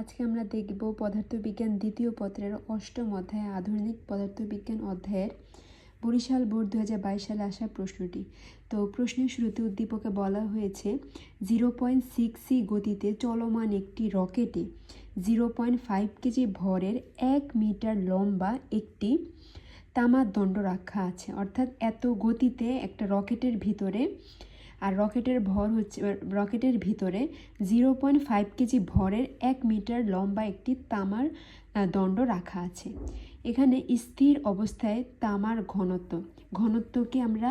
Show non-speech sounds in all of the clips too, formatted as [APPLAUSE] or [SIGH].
আজকে আমরা দেখব পদার্থবিজ্ঞান দ্বিতীয় পত্রের অষ্টম অধ্যায়, আধুনিক পদার্থবিজ্ঞান অধ্যায়ের বরিশাল বোর্ড দু হাজার বাইশ সালে আসা প্রশ্নটি। তো প্রশ্নের শুরুতে উদ্দীপকে বলা হয়েছে, জিরো পয়েন্ট সিক্স সি গতিতে চলমান একটি রকেটে জিরো পয়েন্ট ফাইভ কেজি ভরের এক মিটার লম্বা একটি তামার দণ্ড রাখা আছে। অর্থাৎ এত গতিতে একটা রকেটের ভিতরে আর রকেটের ভর হচ্ছে রকেটের ভিতরে জিরো পয়েন্ট ফাইভ কেজি ভরের এক মিটার লম্বা একটি তামার দণ্ড রাখা আছে। এখানে স্থির অবস্থায় তামার ঘনত্ব, ঘনত্বকে আমরা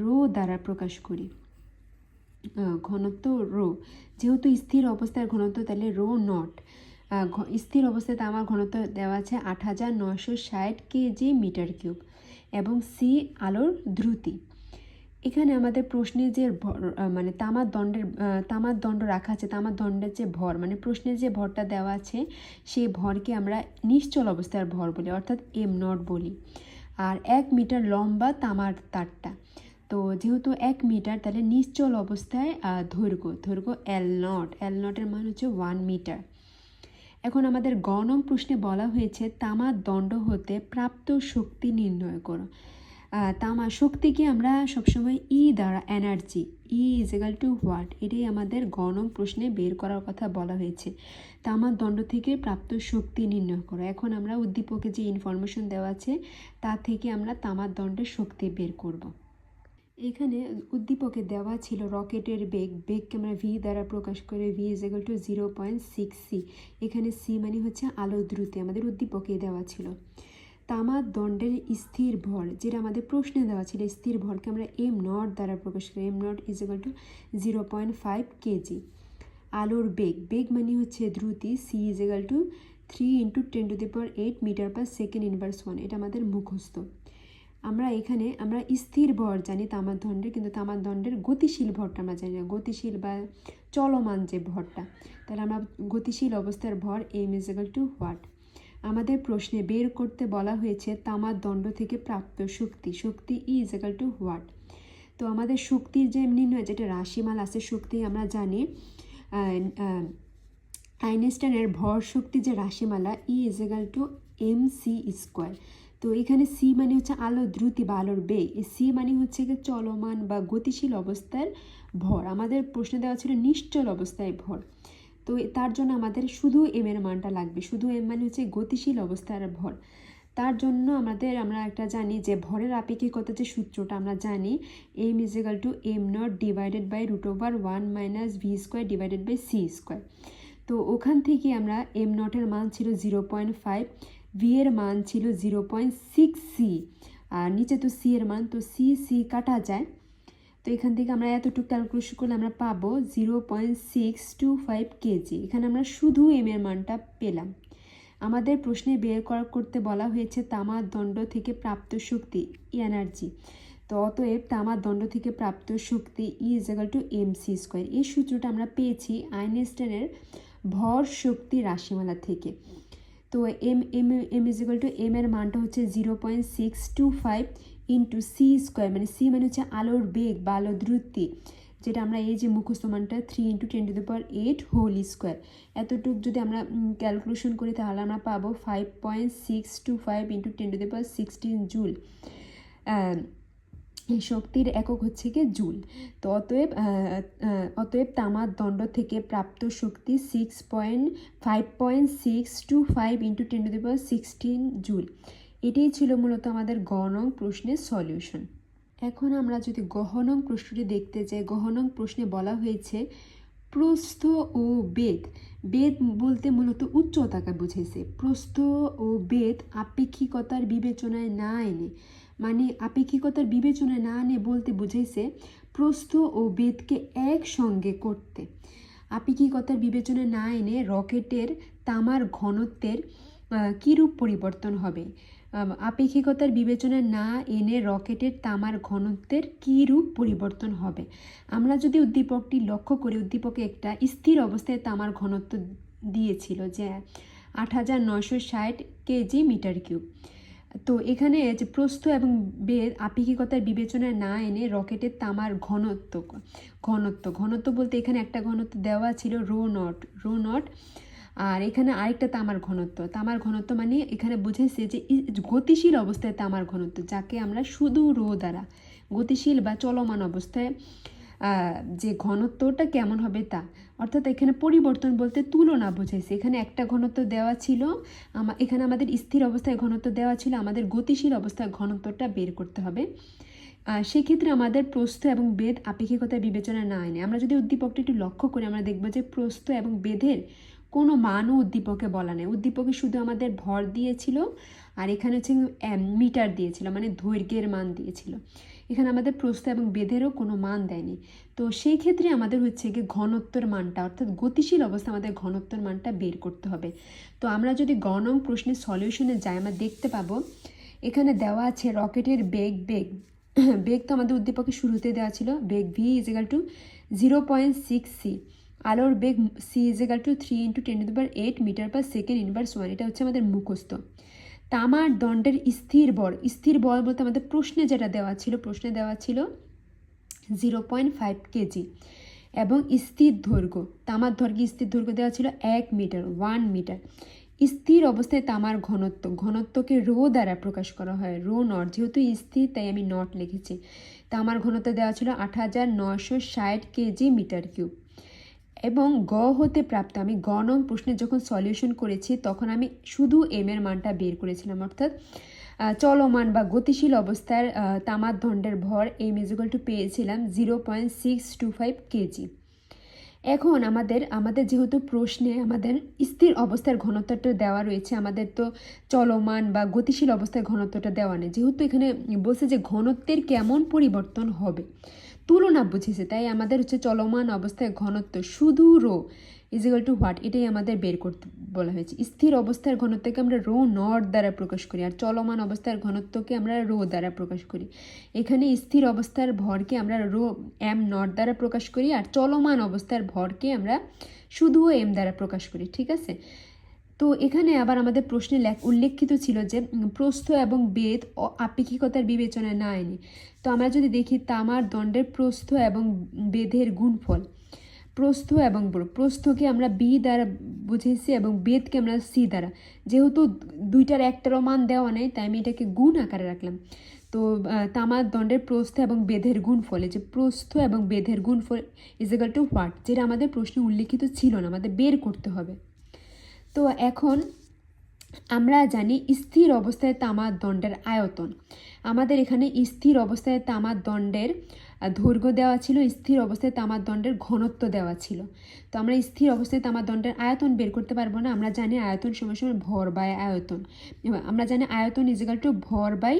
রো দ্বারা প্রকাশ করি। ঘনত্ব রো, যেহেতু স্থির অবস্থার ঘনত্ব, তাহলে রো নট স্থির অবস্থায় তামার ঘনত্ব দেওয়া আছে আট হাজার নশো ষাট কেজি মিটার কিউব এবং সি আলোর দ্রুতি। এখানে আমাদের প্রশ্নে যে মানে তামার দণ্ডের তামার দণ্ড রাখা আছে তামার দণ্ডের যে ভর মানে প্রশ্নের যে ভরটা দেওয়া আছে সেই ভরকে আমরা নিশ্চল অবস্থার ভর বলি অর্থাৎ এম নট বলি। আর এক মিটার লম্বা তামার তারটা। তো যেহেতু এক মিটার তাহলে নিশ্চল অবস্থায় আহ, দৈর্ঘ্য দৈর্ঘ্য এল নট এল নটের মান হচ্ছে ওয়ান মিটার এখন আমাদের গ নং প্রশ্নে বলা হয়েছে তামার দণ্ড হতে প্রাপ্ত শক্তি নির্ণয় করো। তামা শক্তিকে আমরা সবসময় ই দ্বারা energy E is equal to what এটাই আমাদের গ নং প্রশ্নে বের করার কথা বলা হয়েছে। তামার দণ্ড থেকে প্রাপ্ত শক্তি নির্ণয় করো। এখন আমরা উদ্দীপকে যে ইনফরমেশন দেওয়া আছে, তা থেকে আমরা তামার দণ্ডের শক্তি বের করব। এখানে উদ্দীপকে দেওয়া ছিল রকেটের বেগ। বেগকে আমরা ভি দ্বারা প্রকাশ করে V is equal to zero point six C এখানে সি মানে হচ্ছে আলো দ্রুতি। আমাদের উদ্দীপকে দেওয়া ছিল। তামার দণ্ডের স্থির ভর, যেটা আমাদের প্রশ্নে দেওয়া ছিল, স্থির ভরকে আমরা এম নট দ্বারা প্রকাশ করি M naught is equal to zero point five KG আলোর বেগ বেগ মানে হচ্ছে দ্রুতি C is equal to three into ten to the power eight metre per second inverse one এটা আমাদের মুখস্থ। আমরা এখানে, আমরা স্থির ভর জানি তামার দণ্ডের, কিন্তু তামার দণ্ডের গতিশীল ভরটা আমরা জানি না, গতিশীল বা চলমান যে ভরটা, তাহলে আমরা গতিশীল অবস্থার ভর M is equal to what আমাদের প্রশ্নে বের করতে বলা হয়েছে তামার দণ্ড থেকে প্রাপ্ত শক্তি। শক্তি E is equal to what তো আমাদের শক্তির যে নির্ণয় যেটা রাশিমাল আছে, শক্তি আমরা জানি আইনস্টাইনের ভর শক্তি যে রাশিমালা E is equal to M C square তো এখানে সি মানে হচ্ছে আলো দ্রুতি বা আলোর বেগ। এই সি মানে হচ্ছে চলমান বা গতিশীল অবস্থার ভর। আমাদের প্রশ্নে দেওয়া ছিল নিশ্চল অবস্থায় ভর। তো তার জন্য আমাদের শুধু এম এর মানটা লাগবে। শুধু এম মানে হচ্ছে গতিশীল অবস্থার ভর। তার জন্য আমাদের, আমরা একটা জানি যে ভরের আপেক্ষিকতা যে সূত্রটা আমরা জানি M is equal to M naught divided by root over one minus V square divided by C square তো ওখান থেকে আমরা এম নটের মান ছিল জিরো পয়েন্ট ফাইভ ভি এর মান ছিল জিরো পয়েন্ট সিক্স সি আর নিচে তো সি এর মান, তো সি সি কাটা যায়। তো এখান থেকে আমরা এতটুকু ক্যালকুলেশন করলে আমরা পাবো zero point six two five KG এখানে আমরা শুধু এম এর মানটা পেলাম। আমাদের প্রশ্নে বের করা, করতে বলা হয়েছে তামার দণ্ড থেকে প্রাপ্ত শক্তি এনার্জি তো অতএব তামার দণ্ড থেকে প্রাপ্ত শক্তি E is equal to M C square এই সূত্রটা আমরা পেয়েছি আইনস্টাইনের ভর শক্তি রাশিমালা থেকে। তো M M M is equal to M এর মানটা হচ্ছে zero point six two five into C square মানে সি মানে হচ্ছে আলোর বেগ বা আলোর দ্রুতি যেটা আমরা এই যে মুখস্থ মানটা three into ten to the power eight whole square এতটুকু যদি আমরা ক্যালকুলেশন করি, তাহলে আমরা পাবো five point six two five into ten to the power sixteen joule এই শক্তির একক হচ্ছে গিয়ে জুল। তো অতএব অতএব তামার দণ্ড থেকে প্রাপ্ত শক্তি six point five point six two five into ten to the power sixteen joule. এটাই ছিল মূলত আমাদের গণং প্রশ্নের সলিউশন। এখন আমরা যদি গহনং প্রশ্নটি দেখতে যাই গহনং প্রশ্নে বলা হয়েছে, প্রস্থ ও বেদ বেদ বলতে মূলত উচ্চতাকে বুঝেছে। প্রস্থ ও বেদ আপেক্ষিকতার বিবেচনায় না এনে মানে আপেক্ষিকতার বিবেচনা না এনে বলতে বুঝেছে প্রস্থ ও বেদকে একসঙ্গে করতে। আপেক্ষিকতার বিবেচনা না এনে রকেটের তামার ঘনত্বের কীরূপ পরিবর্তন হবে? আপেক্ষিকতার বিবেচনা না এনে রকেটের তামার ঘনত্বের কী রূপ পরিবর্তন হবে? আমরা যদি উদ্দীপকটি লক্ষ্য করি, উদ্দীপকে একটা স্থির অবস্থায় তামার ঘনত্ব দিয়েছিল যে আট হাজার নয়শো ষাট কেজি মিটার কিউব। তো এখানে যে প্রস্থ এবং বেদ আপেক্ষিকতার বিবেচনায় না এনে রকেটের তামার ঘনত্ব ঘনত্ব ঘনত্ব বলতে এখানে একটা ঘনত্ব দেওয়া ছিল রো নট রো নট, আর এখানে আরেকটা তামার ঘনত্ব। তামার ঘনত্ব মানে এখানে বুঝেছে যে গতিশীল অবস্থায় তামার ঘনত্ব, যাকে আমরা শুধু রো দ্বারা, গতিশীল বা চলমান অবস্থায় যে ঘনত্বটা কেমন হবে তা। অর্থাৎ এখানে পরিবর্তন বলতে তুলনা বোঝাইছে। এখানে একটা ঘনত্ব দেওয়া ছিল এখানে আমাদের স্থির অবস্থায় ঘনত্ব দেওয়া ছিল, আমাদের গতিশীল অবস্থায় ঘনত্বটা বের করতে হবে। সেক্ষেত্রে আমাদের প্রস্থ এবং বেদ আপেক্ষিকতার বিবেচনা না আনে আমরা যদি উদ্দীপকটা একটু লক্ষ্য করি আমরা দেখব যে প্রস্থ এবং বেদের কোনো মানও উদ্দীপকে বলা নেই। উদ্দীপকে শুধু আমাদের ভর দিয়েছিল, আর এখানে হচ্ছে মিটার দিয়েছিল মানে দৈর্ঘ্যের মান দিয়েছিল। এখানে আমাদের প্রস্থ এবং বেদেরও কোনো মান দেয়নি। তো সেই ক্ষেত্রে আমাদের হচ্ছে গিয়ে ঘনত্বর মানটা, অর্থাৎ গতিশীল অবস্থা আমাদের ঘনত্বর মানটা বের করতে হবে। তো আমরা যদি গণং প্রশ্নের সলিউশনে যাই, আমরা দেখতে পাবো, এখানে দেওয়া আছে রকেটের বেগ বেগ। [CLEARS THROAT] বেগ তো আমাদের উদ্দীপকে শুরুতে দেওয়া ছিল। বেগ V is equal to zero point six C আলোর বেগ C is equal to three into ten to power eight metre per second inverse one এটা হচ্ছে আমাদের মুখস্থ। তামার দণ্ডের স্থির বল স্থির বল বলতে আমাদের প্রশ্নে যেটা দেওয়া ছিল, প্রশ্নে দেওয়া ছিল জিরো পয়েন্ট ফাইভ কেজি এবং স্থির দৈর্ঘ্য, তামার দৈর্ঘ্য, স্থির দৈর্ঘ্য দেওয়া ছিল এক মিটার ওয়ান মিটার স্থির অবস্থায় তামার ঘনত্ব, ঘনত্বকে রো দ্বারা প্রকাশ করা হয়, রো নট, যেহেতু স্থির, তাই আমি নট লিখেছি। তামার ঘনত্ব দেওয়া ছিল আট হাজার নশো ষাট কেজি মিটার কিউব এবং গ হতে প্রাপ্ত আমি গ নং প্রশ্নের যখন সলিউশন করেছি, তখন আমি শুধু এম এর মানটা বের করেছিলাম, অর্থাৎ চলমান বা গতিশীল অবস্থার তামার দণ্ডের ভর এম ইজিক্যাল টু পেয়েছিলাম zero point six two five KG এখন আমাদের আমাদের যেহেতু প্রশ্নে আমাদের স্থির অবস্থার ঘনত্বটা দেওয়া রয়েছে, আমাদের তো চলমান বা গতিশীল অবস্থার ঘনত্বটা দেওয়া নেই, যেহেতু এখানে বলছে যে ঘনত্বের কেমন পরিবর্তন হবে। তুলনা বুঝেছে, তাই আমাদের হচ্ছে চলমান অবস্থায় ঘনত্ব শুধু রো ইজিক্যাল টু হোয়াট এটাই আমাদের বের করতে বলা হয়েছে। স্থির অবস্থার ঘনত্বকে আমরা রো নট দ্বারা প্রকাশ করি, আর চলমান অবস্থার ঘনত্বকে আমরা রো দ্বারা প্রকাশ করি। এখানে স্থির অবস্থার ভরকে আমরা রো এম নট দ্বারা প্রকাশ করি, আর চলমান অবস্থার ভরকে আমরা শুধু এম দ্বারা প্রকাশ করি, ঠিক আছে? তো এখানে আবার আমাদের প্রশ্নে লেখ উল্লেখিত ছিল যে প্রস্থ এবং বেদ আপেক্ষিকতার বিবেচনায় না আইনি তো আমরা যদি দেখি তামার দণ্ডের প্রস্থ এবং বেদের গুণফল। প্রস্থ এবং প্রস্থকে আমরা বি দ্বারা বুঝেছি এবং বেদকে আমরা সি দ্বারা। যেহেতু দুইটার একটারও মান দেওয়া নেই, তাই আমি এটাকে গুণ আকারে রাখলাম। তো তামার দণ্ডের প্রস্থ এবং বেদের গুণ ফলে যে প্রস্থ এবং বেদের গুণফল ইজিক্যাল টু হোয়াট যেটা আমাদের প্রশ্নে উল্লেখিত ছিল না, আমাদের বের করতে হবে। তো এখন আমরা জানি স্থির অবস্থায় তামার দণ্ডের আয়তন। আমাদের এখানে স্থির অবস্থায় তামার দণ্ডের দৈর্ঘ্য দেওয়া ছিল, স্থির অবস্থায় তামার দণ্ডের ঘনত্ব দেওয়া ছিল। তো আমরা স্থির অবস্থায় তামার দণ্ডের আয়তন বের করতে পারব না, আমরা জানি আয়তন সময় সময় ভর বাই আয়তন। আমরা জানি আয়তন ইজিক্যাল টু ভর বাই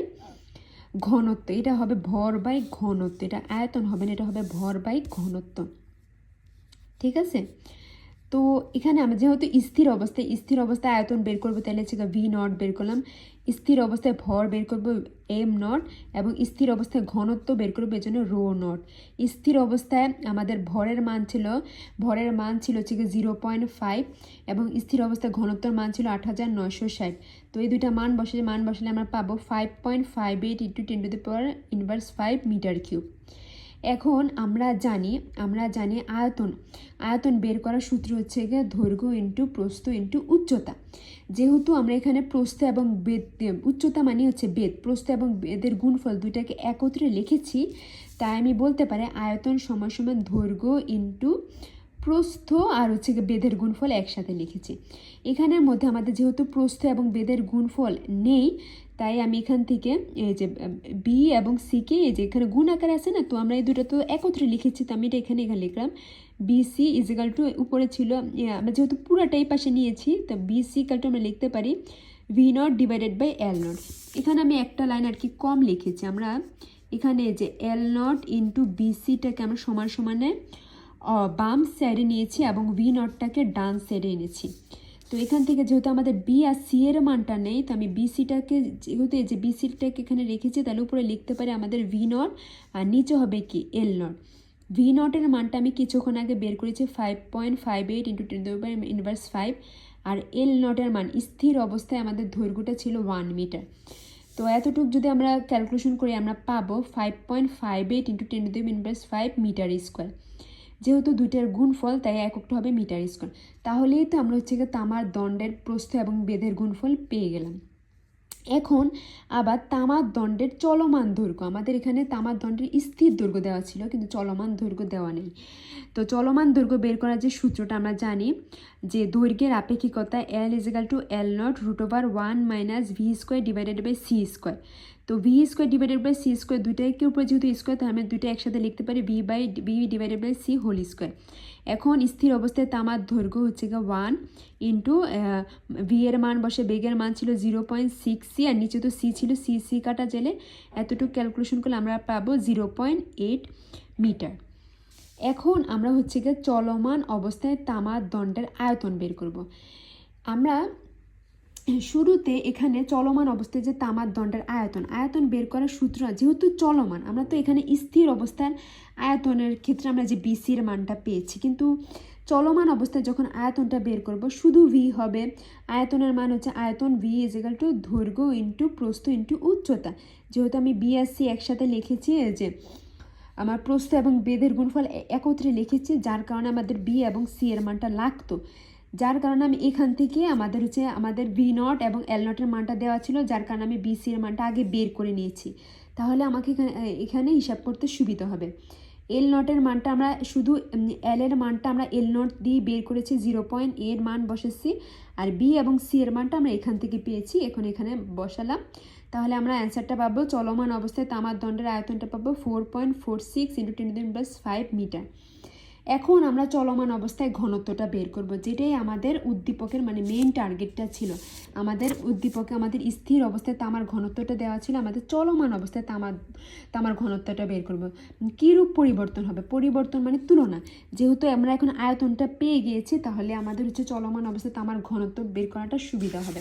ঘনত্ব, এটা হবে ভর বাই ঘনত্ব, এটা আয়তন হবে না, এটা হবে ভর বাই ঘনত্ব। ঠিক আছে? তো এখানে আমরা যেহেতু স্থির অবস্থায় স্থির অবস্থায় আয়তন বের করব, তাহলে হচ্ছে ভি নট বের করলাম। স্থির অবস্থায় ভর বের করব এম নট এবং স্থির অবস্থায় ঘনত্ব বের করব এই জন্য রো নট। স্থির অবস্থায় আমাদের ভরের মান ছিল, ভরের মান ছিল হচ্ছে জিরো পয়েন্ট ফাইভ এবং স্থির অবস্থায় ঘনত্বর মান ছিল আট হাজার নয়শো ষাট। তো এই দুইটা মান বসে, মান বসালে আমরা পাবো five point five eight into ten to the power inverse five metre cube এখন আমরা জানি আমরা জানি আয়তন। আয়তন বের করার সূত্র হচ্ছে গিয়ে দৈর্ঘ্য ইন্টু প্রস্থ ইন্টু উচ্চতা। যেহেতু আমরা এখানে প্রস্থ এবং বেদ, উচ্চতা মানে হচ্ছে বেদ, প্রস্থ এবং বেদের গুণফল দুইটাকে একত্রে লিখেছি, তাই আমি বলতে পারি আয়তন সময় সমান দৈর্ঘ্য ইন্টু প্রস্থ আর হচ্ছে বেদের গুণফল একসাথে লিখেছি। এখানের মধ্যে আমাদের যেহেতু প্রস্থ এবং বেদের গুণফল নেই, তাই আমি এখান থেকে এই যে বি এবং সিকে এই যে এখানে গুণ আকারে আছে না, তো আমরা এই দুটো তো একত্রে লিখেছি, তো আমি এটা এখানে এখানে লিখলাম। বিসি ইজিক্যাল টু উপরে ছিল আমরা যেহেতু পুরাটাই পাশে নিয়েছি, তো বিসি ইকাল টু আমরা লিখতে পারি V naught divided by L naught এখানে আমি একটা লাইন আর কি কম লিখেছি, আমরা এখানে যে এল নট ইন্টু বিসিটাকে আমরা সমান সমানে বাম সাইডে নিয়েছি এবং ভি নটটাকে ডান সাইডে এনেছি। তো এখান থেকে যেহেতু আমাদের বি আর সি এর মানটা নেই, তো আমি বিসিটাকে যেহেতু এই যে বিসিটাকে এখানে রেখেছি, তাহলে উপরে লিখতে পারি আমাদের ভি নট আর নিচে হবে কি এল নট ভি নটের মানটা আমি কিছুক্ষণ আগে বের করেছি five point five eight into ten inverse five আর এল নটের মান স্থির অবস্থায় আমাদের দৈর্ঘ্যটা ছিল ওয়ান মিটার তো এতটুকু যদি আমরা ক্যালকুলেশন করি, আমরা পাবো five point five eight into ten inverse five metre square যেহেতু দুইটার গুণফল, তাই এককটা হবে মিটার স্কোয়ার। তাহলেই তো আমরা হচ্ছে গিয়ে তামার দণ্ডের প্রস্থ এবং বেদের গুণফল পেয়ে গেলাম। এখন আবার তামার দণ্ডের চলমান দৈর্ঘ্য আমাদের এখানে তামার দণ্ডের স্থির দৈর্ঘ্য দেওয়া ছিল, কিন্তু চলমান দৈর্ঘ্য দেওয়া নেই। তো চলমান দৈর্ঘ্য বের করার যে সূত্রটা আমরা জানি, যে দৈর্ঘ্যের আপেক্ষিকতা L is equal to L naught root over one minus V square divided by C square তো V square divided by C square দুইটাকে উপরে যেহেতু স্কোয়ার তাহলে আমরা দুইটা একসাথে লিখতে পারি V by V divided by C whole square এখন স্থির অবস্থায় তামার দৈর্ঘ্য হচ্ছে গিয়ে ওয়ান ইন্টু ভি এর মান বসে বেগের মান ছিল জিরো পয়েন্ট সিক্স সি আর নিচে তো সি ছিল সি সি কাটা জেলে। এতটুকু ক্যালকুলেশন করলে আমরা পাবো জিরো পয়েন্ট এইট মিটার এখন আমরা হচ্ছে গিয়ে চলমান অবস্থায় তামার দণ্ডের আয়তন বের করব। আমরা শুরুতে এখানে চলমান অবস্থায় যে তামার দণ্ডের আয়তন আয়তন বের করার সূত্র যেহেতু চলমান, আমরা তো এখানে স্থির অবস্থার আয়তনের ক্ষেত্রে আমরা যে বিসির মানটা পেয়েছি, কিন্তু চলমান অবস্থায় যখন আয়তনটা বের করব, শুধু ভি হবে, আয়তনের মান হচ্ছে আয়তন ভি ইজিক্যাল টু দৈর্ঘ্য ইন্টু প্রস্থ ইন্টু উচ্চতা, যেহেতু আমি বি আর সি একসাথে লিখেছি যে আমার প্রস্থ এবং বেদের গুণফল একত্রে লিখেছি, যার কারণে আমাদের বি এবং সি এর মানটা লাগতো যার কারণে আমি এখান থেকে আমাদের হচ্ছে আমাদের বি নট এবং এল নটের মানটা দেওয়া ছিল, যার কারণে আমি বি সি এর মানটা আগে বের করে নিয়েছি। তাহলে আমাকে এখানে এখানে হিসাব করতে সুবিধা হবে। এল নটের মানটা আমরা শুধু এল এর মানটা আমরা এল নট দিয়ে বের করেছি জিরো পয়েন্ট এর মান বসেছি, আর বি এবং সি এর মানটা আমরা এখান থেকে পেয়েছি, এখন এখানে বসালাম। তাহলে আমরা অ্যান্সারটা পাবো, চলমান অবস্থায় তামার দণ্ডের আয়তনটা পাবো four point four six into ten plus five metre এখন আমরা চলমান অবস্থায় ঘনত্বটা বের করব, যেটাই আমাদের উদ্দীপকের মানে মেইন টার্গেটটা ছিল। আমাদের উদ্দীপকে আমাদের স্থির অবস্থায় তামার ঘনত্বটা দেওয়া ছিল, আমাদের চলমান অবস্থায় তামার তামার ঘনত্বটা বের করব। কীরূপ পরিবর্তন হবে? পরিবর্তন মানে তুলনা। যেহেতু আমরা এখন আয়তনটা পেয়ে গিয়েছি, তাহলে আমাদের হচ্ছে চলমান অবস্থায় তামার ঘনত্ব বের করাটা সুবিধা হবে।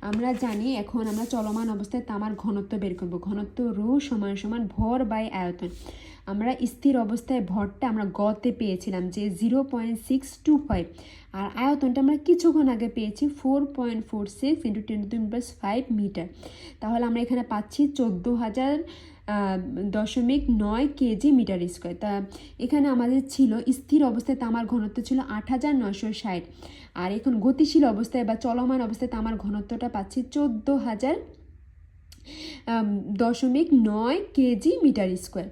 আমরা জানি এখন আমরা চলমান অবস্থায় তামার ঘনত্ব বের করব। ঘনত্ব রো সমান সমান ভর বাই আয়তন। আমরা স্থির অবস্থায় ভরটা আমরা গতে পেয়েছিলাম যে zero point six two five আর আয়তনটা আমরা কিছুক্ষণ আগে পেয়েছি four point four six into ten to plus five metre তাহলে আমরা এখানে পাচ্ছি চোদ্দ হাজার দশমিক নয় কেজি মিটার স্কোয়ার। তা এখানে আমাদের ছিল স্থির অবস্থায় তামার ঘনত্ব ছিল আট হাজার নশো ষাট। আর এখন গতিশীল অবস্থায় বা চলমান অবস্থায় তামার ঘনত্বটা পাচ্ছি চোদ্দ হাজার দশমিক নয় কেজি মিটার স্কোয়ার।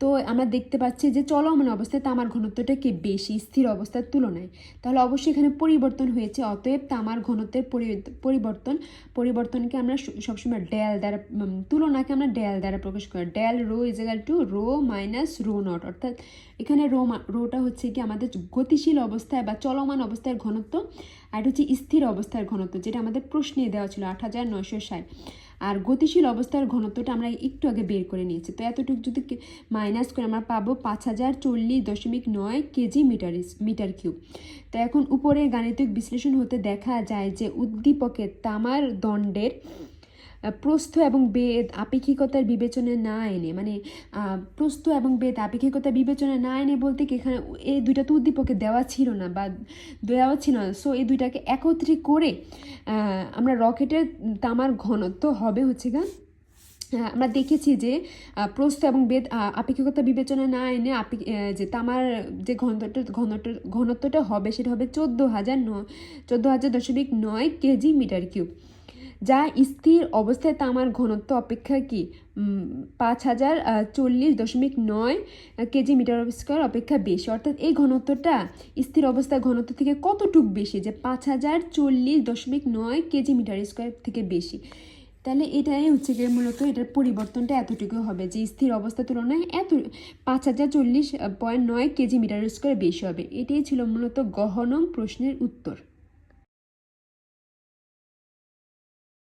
তো আমরা দেখতে পাচ্ছি যে চলমান অবস্থায় তামার ঘনত্বটা কি বেশি? স্থির অবস্থার তুলনায়। তাহলে অবশ্যই এখানে পরিবর্তন হয়েছে। অতএব তামার ঘনত্বের পরি- পরিবর্তন, পরিবর্তনকে আমরা সবসময় ড্যাল দ্বারা তুলনাকে আমরা ড্যাল দ্বারা প্রকাশ করি। Del rho is equal to rho minus rho naught. অর্থাৎ এখানে রো রোটা হচ্ছে কি আমাদের গতিশীল অবস্থায় বা চলমান অবস্থার ঘনত্ব আর হচ্ছে স্থির অবস্থার ঘনত্ব, যেটা আমাদের প্রশ্নে দেওয়া ছিল আট হাজার নয়শো ষাট। আর গতিশীল অবস্থার ঘনত্বটা আমরা একটু আগে বের করে নিয়েছি। তো এতটুকু যদি মাইনাস করে আমরা পাবো পাঁচ হাজার চল্লিশ দশমিক নয় কেজি মিটার মিটার কিউব। তো এখন উপরের গাণিতিক বিশ্লেষণ হতে দেখা যায় যে উদ্দীপকের তামার দণ্ডের প্রস্থ এবং বেদ আপেক্ষিকতার বিবেচনায় না এনে মানে প্রস্থ এবং বেদ আপেক্ষিকতার বিবেচনায় না এনে বলতে কি এখানে এই দুইটা তো উদ্দীপকে দেওয়া ছিল না বা দেওয়া ছিল না। সো এই দুইটাকে একত্রে করে আমরা রকেটের তামার ঘনত্ব হবে হচ্ছে গা আমরা দেখেছি যে প্রস্থ এবং বেদ আপেক্ষিকতা বিবেচনা না এনে যে তামার যে ঘনত্বটা ঘনত্ব ঘনত্বটা হবে সেটা হবে চোদ্দ হাজার ন, চোদ্দ হাজার দশমিক নয় কেজি মিটার কিউব। যা স্থির অবস্থায় তামার ঘনত্ব অপেক্ষা কি? পাঁচ হাজার চল্লিশ দশমিক নয় কেজি মিটার স্কোয়ার অপেক্ষা বেশি। অর্থাৎ এই ঘনত্বটা স্থির অবস্থায় ঘনত্ব থেকে কতটুক বেশি? যে পাঁচ হাজার চল্লিশ দশমিক নয় কেজি মিটার স্কোয়ার থেকে বেশি। তাহলে এটাই হচ্ছে গিয়ে মূলত এটার পরিবর্তনটা এতটুকু হবে যে স্থির অবস্থার তুলনায় এত পাঁচ হাজার চল্লিশ পয়েন্ট নয় কেজি মিটার স্কোয়ার বেশি হবে। এটাই ছিল মূলত গহনম প্রশ্নের উত্তর।